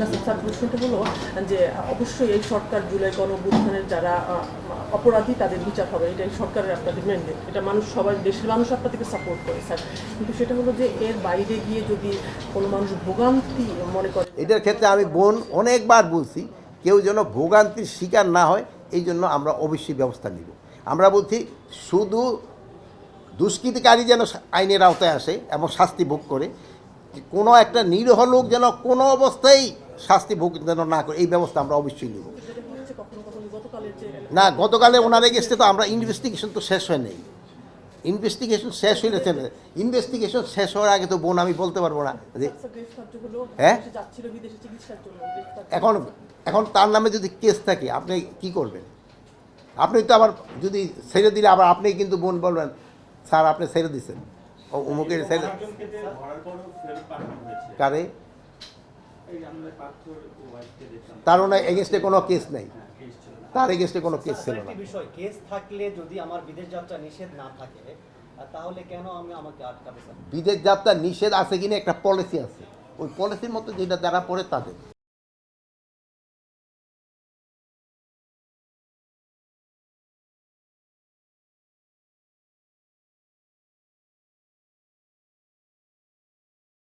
না স্যার প্রশ্নটা হলো যে, অবশ্যই এই সরকার জুলাই গণঅভ্যুত্থানের যারা অপরাধী তাদের বিচার হবে। এটাই সরকারের আপনাদের ম্যান্ডেট এটা মানুষ সবাই, দেশের মানুষ আপনাদেরকে সাপোর্ট করে স্যার কিন্তু সেটা হলো যে, এর বাইরে গিয়ে যদি কোনো মানুষ ভোগান্তি মনে করে এটার ক্ষেত্রে আমি বোন অনেকবার বলছি, কেউ যেন ভোগান্তির শিকার না হয়, এই জন্য আমরা অবশ্যই ব্যবস্থা নিব। আমরা বলছি, শুধু দুষ্কৃতিকারী যেন আইনের আওতায় আসে এবং শাস্তি ভোগ করে কোনো একটা নিরীহ লোক যেন কোনো অবস্থায় শাস্তি ভোগ যেন না করে এই ব্যবস্থা আমরা অবশ্যই নিব। না গতকালে ওনার এগেস্টে তো আমরা ইনভেস্টিগেশন তো শেষ হয় নাই। ইনভেস্টিগেশন শেষ হইলেছে না ইনভেস্টিগেশন শেষ হওয়ার আগে তো বোন আমি বলতে পারব না যে হলো হ্যাঁ? এখন এখন তার নামে যদি কেস থাকে আপনি কি করবেন? আপনি তো আবার যদি ছেড়ে দিলে আবার আপনি কিন্তু বোন বলবেন স্যার আপনি ছেড়ে দিচ্ছেন ও অমুকের ছেড়ে কারে এই আমরা পাথর ওয়াইফকে দেখলাম তার ওনার এগেনস্টে কোনো কেস নেই। তার এগেনস্টে কোনো কেস ছিল না। বিষয় কেস থাকলে যদি আমার বিদেশ যাত্রা নিষেধ না থাকে তাহলে কেন আমি আমাকে আটকাবে বিদেশ যাত্রা নিষেধ আছে কিনা একটা পলিসি আছে। ওই পলিসির মতো যেটা যারা পড়ে তাদের।